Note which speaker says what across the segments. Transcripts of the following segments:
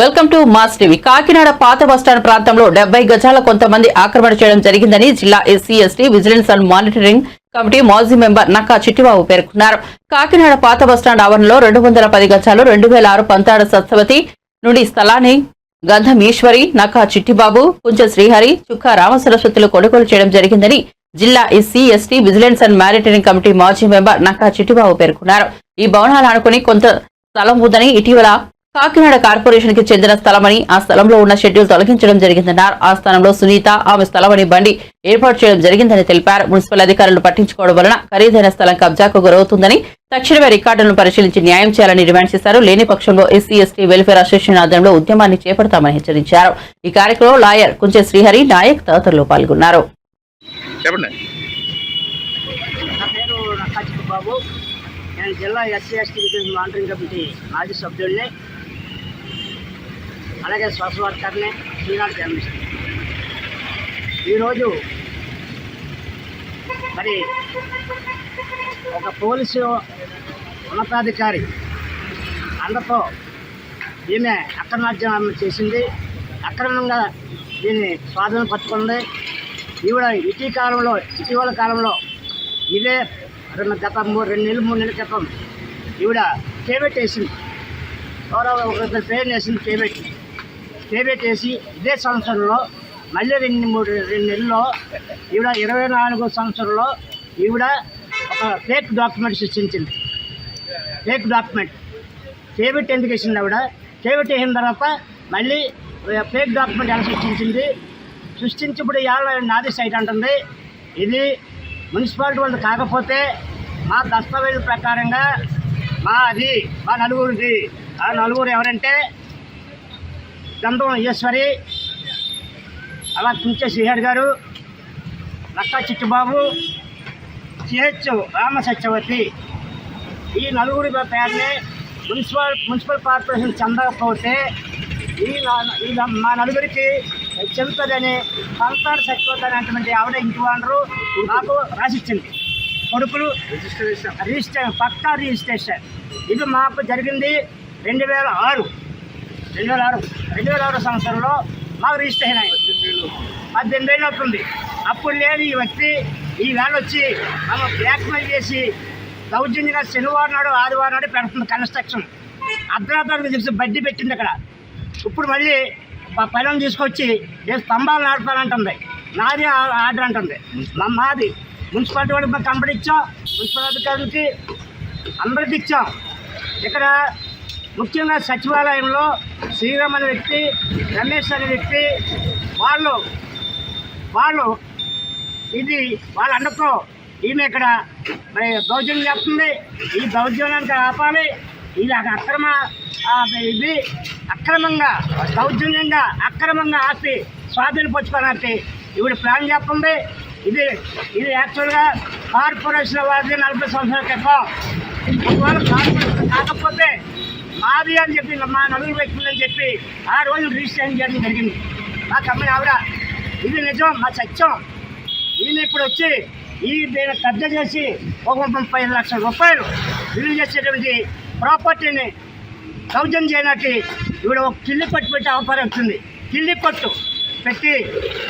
Speaker 1: Welcome to mass TV. Kakinada పాత bus stand ప్రాంతంలో డెబ్బై గజాల కొంతమంది ఆక్రమణ చేయడం జరిగిందని జిల్లా SC ST vigilance and monitoring committee మాజీ మెంబర్ నక్కా చిట్టిబాబు పేర్కొన్నారు. కాకినాడ పాత బస్టాండ్ ఆవరణలో రెండు వందల పది గజాలు రెండు వేల ఆరు పంతాడ సత్సవతి నుండి స్థలాన్ని గంధం ఈశ్వరి నక్కా చిట్టిబాబు కుంచ శ్రీహరి చుక్క రామసరస్వతులు కొనుగోలు చేయడం జరిగిందని జిల్లా SC ST vigilance and monitoring committee మాజీ మెంబర్ నక్కా చిట్టిబాబు పేర్కొన్నారు. ఈ భవనాలు ఆనుకుని కొంత స్థలం ఉందని ఇటీవల కాకినాడ కార్పొరేషన్కి చెందిన స్థలమని ఆ స్థలంలో ఉన్న షెడ్యూల్ తొలగించడం జరిగిందన్నారు. ఆ స్థలంలో సునీత ఆమె స్థలమని బండి ఏర్పాటు చేయడం జరిగిందని తెలిపారు. మున్సిపల్ అధికారులు పట్టించుకోవడం వలన ఖరీదైన స్థలం కబ్జాకు గురవుతుందని తక్షణమే రికార్డులను పరిశీలించి న్యాయం చేయాలని డిమాండ్ చేశారు. లేని పక్షంలో ఎస్సీ ఎస్టీ వెల్ఫేర్ అసోసియేషన్ ఆధ్వర్యంలో ఉద్యమాన్ని చేపడతామని హెచ్చరించారు. ఈ కార్యక్రమంలో లాయర్ కుంచె శ్రీహరి నాయక్ తదితరులు పాల్గొన్నారు.
Speaker 2: నేను జిల్లా ఎస్సీ ఎస్టీ మానిటరింగ్ కమిటీ మాజీ సభ్యుడిని. అలాగే సోషల్ వర్కర్ని శ్రీనాథ్ జర్నలిస్ట్ ఈరోజు మరి ఒక పోలీసు ఉన్నతాధికారి అందరితో ఈమె అక్రమార్జన చేసింది. అక్రమంగా దీన్ని స్వాధీనం పట్టుకుంది. ఈవిడ ఇటీ కాలంలో ఇటీవల కాలంలో ఇదే రెండు గత మూడు రెండు నెలలు మూడు నెలల క్రితం ఈవిడ కేబెట్ వేసింది. ఎవరో ఒక పేరు వేసింది కేబెట్ ప్రైవేట్ వేసి ఇదే సంవత్సరంలో మళ్ళీ రెండు మూడు రెండు నెలల్లో ఈవిడ ఇరవై నాలుగో సంవత్సరంలో ఈవిడ ఒక ఫేక్ డాక్యుమెంట్ సృష్టించింది. ఫేక్ డాక్యుమెంట్ కేబెట్ ఎందుకు వేసింది ఆవిడ. కేబెట్ వేసిన తర్వాత మళ్ళీ ఫేక్ డాక్యుమెంట్ ఎలా సృష్టించింది? సృష్టించి ఇప్పుడు ఇవాళ నాది సైట్ అంటుంది. ఇది మున్సిపాలిటీ వాళ్ళు కాకపోతే మా దస్తావేజు ప్రకారంగా మా అది మా నలుగురిది. ఆ నలుగురు ఎవరంటే గంధం ఈశ్వరి. అలా కుంచె శ్రీహరి గారు నక్కా చిట్టుబాబు సిహెచ్ రామ సత్యవతి ఈ నలుగురి పేరుని మున్సిపల్ మున్సిపల్ కార్పొరేషన్ చెందకపోతే ఈ మా నలుగురికి చెందుతుందని సంతాన సత్యవతి అనేటువంటి ఆవిడ ఇంటి వాండరు నాకు రాసిచ్చింది. కొడుకులు
Speaker 3: రిజిస్ట్రేషన్
Speaker 2: రిజిస్ట్రేషన్ పక్కా రిజిస్ట్రేషన్. ఇది మాకు జరిగింది రెండు వేల ఆరు. రెండు వేల ఆరు రెండు వేల ఆరు సంవత్సరంలో మాకు రిజిస్టర్ అయినాయి పద్దెనిమిది ఏళ్ళు అవుతుంది. అప్పుడు లేని ఈ వ్యక్తి ఈ వేళ వచ్చి మనం బ్లాక్మెయిల్ చేసి దౌర్జన్యంగా శనివారం నాడు ఆదివారం నాడు పెడుతుంది కన్స్ట్రక్షన్. అర్ధరాత్రికి తెలిసి బడ్డీ పెట్టింది అక్కడ. ఇప్పుడు మళ్ళీ ప- తీసుకొచ్చి నేను స్తంభాలు నాడుతానంటుంది నాది ఆ- ఆర్డర్ అంటుంది. మా మాది మున్సిపాలిటీ వాళ్ళకి మాకు కంపెనీ ఇచ్చాం. మున్సిపల్ అధికారులకి అందరికి ఇచ్చాం. ఇక్కడ ముఖ్యంగా సచివాలయంలో శ్రీరామ్ అనే వ్యక్తి రమేష్ అనే వ్యక్తి వాళ్ళు వాళ్ళు ఇది వాళ్ళ అండతో ఈమె ఇక్కడ మరి దౌర్జన్యం చేస్తుంది. ఈ దౌర్జన్యానికి ఆపాలి. ఇది అక్రమ ఇది అక్రమంగా దౌర్జన్యంగా అక్రమంగా ఆస్తి స్వాధీనపరచుకోవడానికి ఇవిడ ప్లాన్ చేస్తుంది. ఇది ఇది యాక్చువల్గా కార్పొరేషన్ వారిది నలభై సంవత్సరాల క్రితం. ఒకవేళ కార్పొరేషన్ కాకపోతే మాది అని చెప్పి మా నలుగురు వ్యక్తులని చెప్పి ఆ రోజు రిజిస్ట్రేషన్ చేయడం జరిగింది. మా కంపెనీ ఆవిడ ఇది నిజం మా సత్యం. ఈయన ఇప్పుడు వచ్చి ఈ దీన్ని పెద్ద చేసి ఒక ముప్పై ఐదు లక్షల రూపాయలు విలువ చేసేటువంటి ప్రాపర్టీని సౌజన్ చేయడానికి ఇప్పుడు ఒక కిల్లి పట్టు పెట్టి ఆఫర్ వచ్చింది కిల్లి పట్టు పెట్టి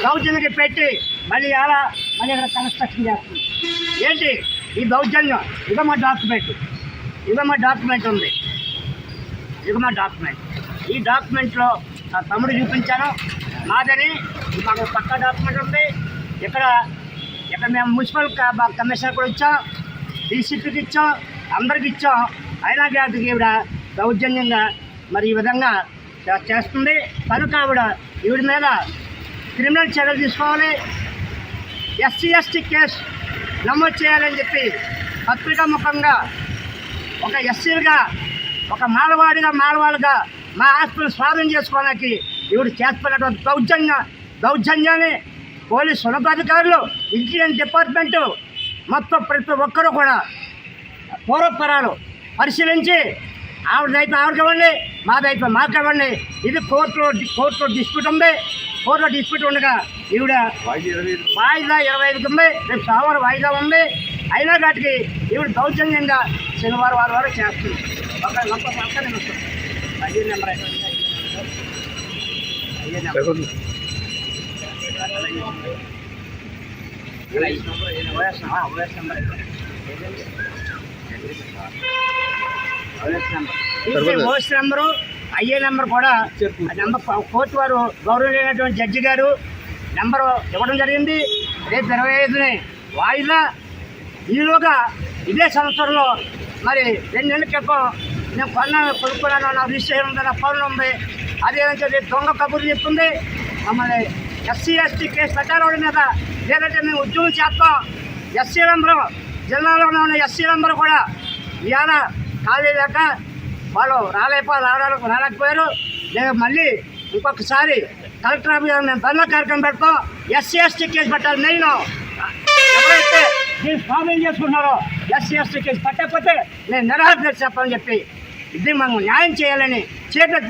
Speaker 2: దౌర్జన్యకి పెట్టి మళ్ళీ అలా మళ్ళీ ఇక్కడ కన్స్ట్రక్షన్ చేస్తుంది. ఏంటి? ఈ దౌర్జన్యం ఇదో మా డాక్యుమెంట్ ఇదో మా డాక్యుమెంట్ ఉంది. ఇది మా డాక్యుమెంట్ ఈ డాక్యుమెంట్లో నా తమ్ముడు చూపించాను. మాదని మాకు పక్క డాక్యుమెంట్ ఉంది. ఇక్కడ ఇక్కడ మేము మున్సిపల్ కమిషనర్ కూడా ఇచ్చాం. డీసీపీకి ఇచ్చాం. అందరికి ఇచ్చాం. అయినా గారికి ఈవిడ దౌర్జన్యంగా మరి ఈ విధంగా చేస్తుంది. కనుక ఆవిడ ఈవిడ మీద క్రిమినల్ చర్యలు తీసుకోవాలి. ఎస్సీ ఎస్టీ కేసు నమోదు చేయాలని చెప్పి పత్రికా ముఖంగా ఒక ఎస్సీగా ఒక మాలవాడిగా మాలవాళ్ళుగా మా ఆస్తులను స్వాధీనం చేసుకోవడానికి ఇవిడు చేస్తున్నటువంటి దౌర్జన్య దౌర్జన్యాన్ని పోలీస్ ఉన్నతాధికారులు ఇంజనీరింగ్ డిపార్ట్మెంటు మొత్తం ప్రతి ఒక్కరూ కూడా పూర్వపరాలు పరిశీలించి ఆవిడైతే ఆవిడకి ఇవ్వండి మాదైతే మాకు ఇవ్వండి ఇది కోర్టులో కోర్టులో డిస్ప్యూట్ ఉంది. కోర్టులో డిస్ప్యూట్ ఉండగా ఈవిడ
Speaker 3: వాయిదా ఇరవై
Speaker 2: వాయిదా ఇరవై ఐదుకి ఉంది. రేపు సోమవారం వాయిదా ఉంది. అయినా వాటికి ఈవిడ దౌర్జన్యంగా శనివారం వారం వరకు చేస్తుంది. అది number OS OS number OS number అయ్యే నెంబర్ కూడా నెంబర్ కోర్టు వారు గౌరవమైనటువంటి జడ్జి గారు నెంబరు ఇవ్వడం జరిగింది. రేపు ఇరవై ఐదుని వాయిదా. ఈలోగా ఇదే సంవత్సరంలో మరి రెండు నెలల క్రితం నేను కొన్నాను కొనుక్కున్నాను నా రిజిస్ట్రేషన్ ఉంది నా ఫోన్ ఉంది. అదేంటే రేపు దొంగ కబుర్లు చెప్తుంది. మమ్మల్ని ఎస్సీ ఎస్టీ కేసు పెట్టాలి మీద లేదంటే మేము ఉద్యోగం చేస్తాం. ఎస్సీ నెంబరు జిల్లాలో ఉన్న ఎస్సీ నెంబరు కూడా ఇవాళ ఖాళీ లేక వాళ్ళు రాలేపో రావడానికి రాలేకపోయారు. నేను మళ్ళీ ఇంకొకసారి కలెక్టర్ ఆఫీస్ మేము ధర్నా కార్యక్రమం పెడతాం. ఎస్సీ ఎస్టీ కేసు పెట్టాలి నేను ఎవరైతే మీరు స్వాధీనం చేసుకున్నారో ఎస్సీ ఎస్టీ కేసు పట్టకపోతే నేను నిరాహార చెప్పని చెప్పి ఇది మనం న్యాయం చేయాలని చేపట్టి